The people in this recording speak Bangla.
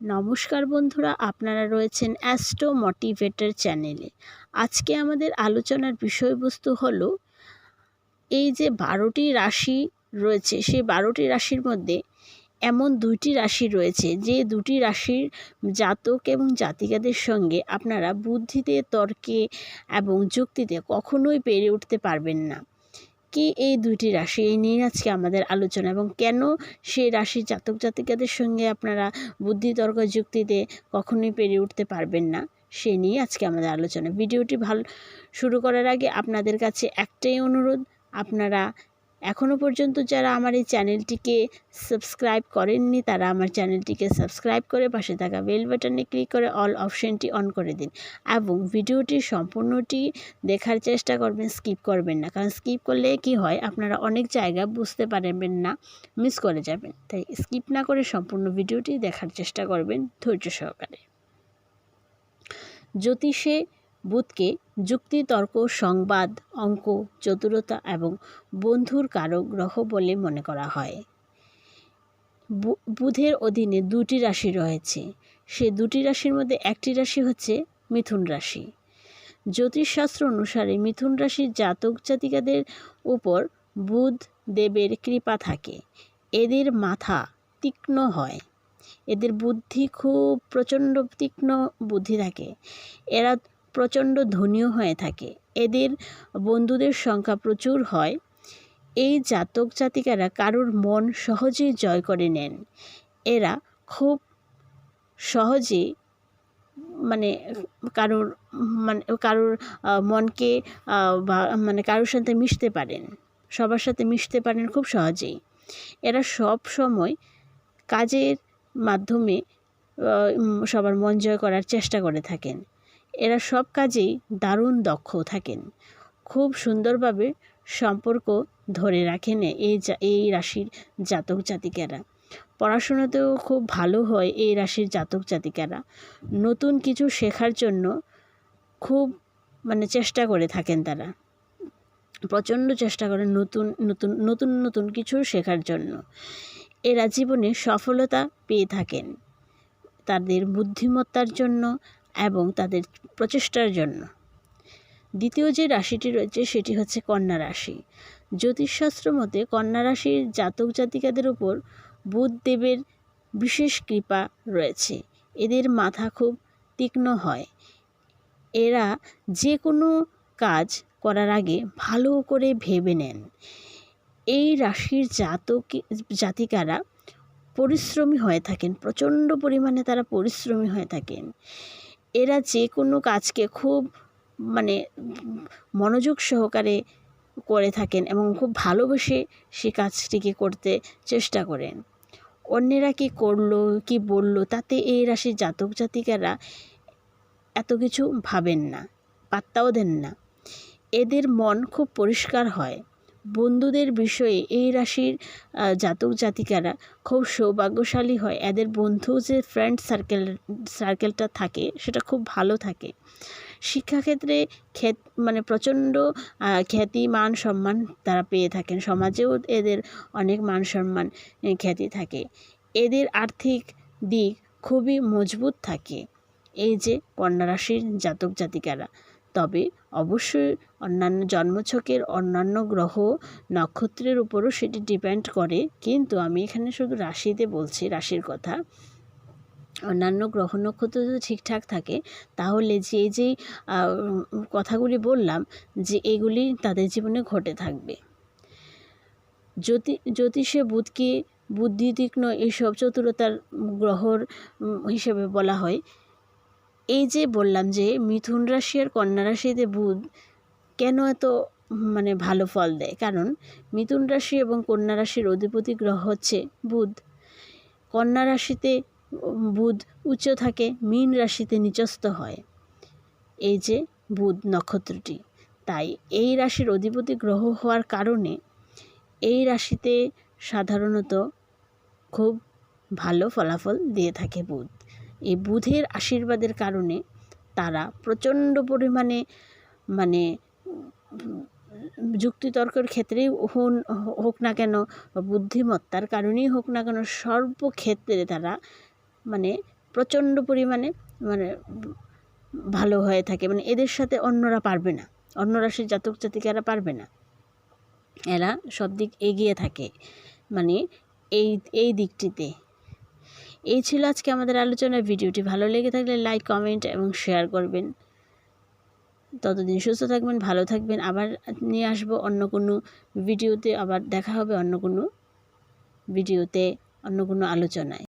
নমস্কার বন্ধুরা, আপনারা রয়েছেন অ্যাস্ট্রো মোটিভেটর চ্যানেলে আজকে আমাদের আলোচনার বিষয়বস্তু হলো, এই যে বারোটি রাশি রয়েছে, সেই বারোটি রাশির মধ্যে এমন দুইটি রাশি রয়েছে, যে দুটি রাশির জাতক এবং জাতিকাদের সঙ্গে আপনারা বুদ্ধিতে, তর্কে এবং যুক্তিতে কখনোই পেরে উঠতে পারবেন না। কি এই দুইটি রাশি এই নিয়ে আজকে আমাদের আলোচনা এবং কেন সেই রাশি জাতক জাতিকাদের সঙ্গে আপনারা বুদ্ধি তর্ক যুক্তিতে কখনোই পেরে উঠতে পারবেন না, সে নিয়ে আজকে আমাদের আলোচনা। ভিডিওটি ভালো শুরু করার আগে আপনাদের কাছে একটাই অনুরোধ, আপনারা এখনও পর্যন্ত যারা আমার এই চ্যানেলটিকে সাবস্ক্রাইব করেননি, তারা আমার চ্যানেলটিকে সাবস্ক্রাইব করে পাশে থাকা বেল বাটনে ক্লিক করে অল অপশানটি অন করে দিন এবং ভিডিওটি সম্পূর্ণটি দেখার চেষ্টা করবেন, স্কিপ করবেন না। কারণ স্কিপ করলে কি হয়, আপনারা অনেক জায়গা বুঝতে পারবেন না, মিস করে যাবেন। তাই স্কিপ না করে সম্পূর্ণ ভিডিওটি দেখার চেষ্টা করবেন ধৈর্য সহকারে। জ্যোতিষে বুধকে যুক্তি তর্ক সংবাদ, অঙ্ক, চতুরতা এবং বন্ধুর কারক গ্রহ বলে মনে করা হয়। বুধের অধীনে দুটি রাশি রয়েছে। সে দুটি রাশির মধ্যে একটি রাশি হচ্ছে মিথুন রাশি। জ্যোতিষশাস্ত্র অনুসারে মিথুন রাশির জাতক জাতিকাদের উপর বুধ দেবের কৃপা থাকে। এদের মাথা তীক্ষ্ণ হয়। এদের বুদ্ধি খুব প্রচণ্ড তীক্ষ্ণ বুদ্ধি থাকে। এরা প্রচণ্ড ধনীয় হয়ে থাকে। এদের বন্ধুদের সংখ্যা প্রচুর হয়। এই জাতক জাতিকারা কারুর মন সহজেই জয় করে নেন। এরা খুব সহজে মানে কারোর মানে কারোর মনকে মানে কারোর সাথে মিশতে পারেন। সবার সাথে মিশতে পারেন খুব সহজেই। এরা সব সময় কাজের মাধ্যমে সবার মন জয় করার চেষ্টা করে থাকেন। এরা সব কাজেই দারুণ দক্ষ থাকেন। খুব সুন্দরভাবে সম্পর্ক ধরে রাখেন এই এই রাশির জাতক জাতিকারা। পড়াশোনাতেও খুব ভালো হয় এই রাশির জাতক জাতিকারা। নতুন কিছু শেখার জন্য খুব মানে চেষ্টা করে থাকেন তারা। প্রচণ্ড চেষ্টা করেন নতুন নতুন নতুন নতুন কিছু শেখার জন্য। এরা জীবনে সফলতা পেয়ে থাকেন। তাদের বুদ্ধিমত্তার জন্য এবং তাদের প্রচেষ্টার জন্য। দ্বিতীয় যে রাশিটি রয়েছে সেটি হচ্ছে কন্যা রাশি। জ্যোতিষশাস্ত্র মতে কন্যা রাশির জাতক জাতিকাদের উপর বুধদেবের বিশেষ কৃপা রয়েছে। এদের মাথা খুব তীক্ষ্ণ হয়। এরা যে কোনো কাজ করার আগে ভালো করে ভেবে নেন। এই রাশির জাতক, জাতিকারা পরিশ্রমী হয়ে থাকেন, প্রচণ্ড পরিমাণে তারা পরিশ্রমী হয়ে থাকেন। এরা যে কোনো কাজকে খুব মানে মনোযোগ সহকারে করে থাকেন এবং খুব ভালোবেসে সে কাজটিকে করতে চেষ্টা করেন। অন্যেরা কি করল, কি বলল, তাতে এই রাশির জাতক জাতিকারা এত কিছু ভাবেন না, পাত্তাও দেন না। এদের মন খুব পরিষ্কার হয়। বন্ধুদের বিষয়ে এই রাশির জাতক জাতিকারা খুব সৌভাগ্যশালী হয়। এদের বন্ধু যে ফ্রেন্ড সার্কেল সার্কেলটা থাকে, সেটা খুব ভালো থাকে। শিক্ষাক্ষেত্রে খ্যাত মানে প্রচণ্ড খ্যাতি, মান সম্মান তারা পেয়ে থাকেন। সমাজেও এদের অনেক মান সম্মান খ্যাতি থাকে। এদের আর্থিক দিক খুবই মজবুত থাকে। এই যে কন্যা রাশির জাতক জাতিকারা। তবে অবশ্যই অন্যান্য জন্মছকের অন্যান্য গ্রহ নক্ষত্রের উপরও সেটি ডিপেন্ড করে। কিন্তু আমি এখানে শুধু রাশিতে বলছি, রাশির কথা। অন্যান্য গ্রহ নক্ষত্র যদি ঠিকঠাক থাকে, তাহলে যে যেই কথাগুলি বললাম, যে, এগুলি তাদের জীবনে ঘটে থাকবে। জ্যোতি, জ্যোতিষে বুধকে বুদ্ধি তীক্ষ্ণ এইসব চতুরতার গ্রহর হিসেবে বলা হয়। এই যে বললাম যে মিথুন রাশি আর কন্যা রাশিতে বুধ কেন এত মানে ভালো ফল দেয়? কারণ মিথুন রাশি এবং কন্যা রাশির অধিপতি গ্রহ হচ্ছে বুধ। কন্যা রাশিতে বুধ উচ্চ থাকে, মীন রাশিতে নিচস্থ হয়। এই যে বুধ নক্ষত্রটি। তাই এই রাশির অধিপতি গ্রহ হওয়ার কারণে এই রাশিতে সাধারণত খুব ভালো ফলাফল দিয়ে থাকে বুধ। এই বুধের আশীর্বাদের কারণে তারা প্রচণ্ড পরিমাণে মানে যুক্তিতর্কের ক্ষেত্রেই হন, হোক না কেন বুদ্ধিমত্তার কারণেই হোক না কেন, সর্বক্ষেত্রে তারা মানে প্রচণ্ড পরিমাণে মানে ভালো হয়ে থাকে। মানে এদের সাথে অন্যরা পারবে না। অন্য রাশির জাতক জাতিকারা পারবে না। এরা সব দিক এগিয়ে থাকে। মানে এই এই দিকটিতে। এই ছিল আজকে আমাদের আলোচনার ভিডিওটি। ভালো লেগে থাকলে লাইক কমেন্ট এবং শেয়ার করবেন। ততদিন সুস্থ থাকবেন, ভালো থাকবেন। আবার নিয়ে আসব অন্য কোনো ভিডিওতে, আবার দেখা হবে অন্য কোনো ভিডিওতে, অন্য কোনো আলোচনায়।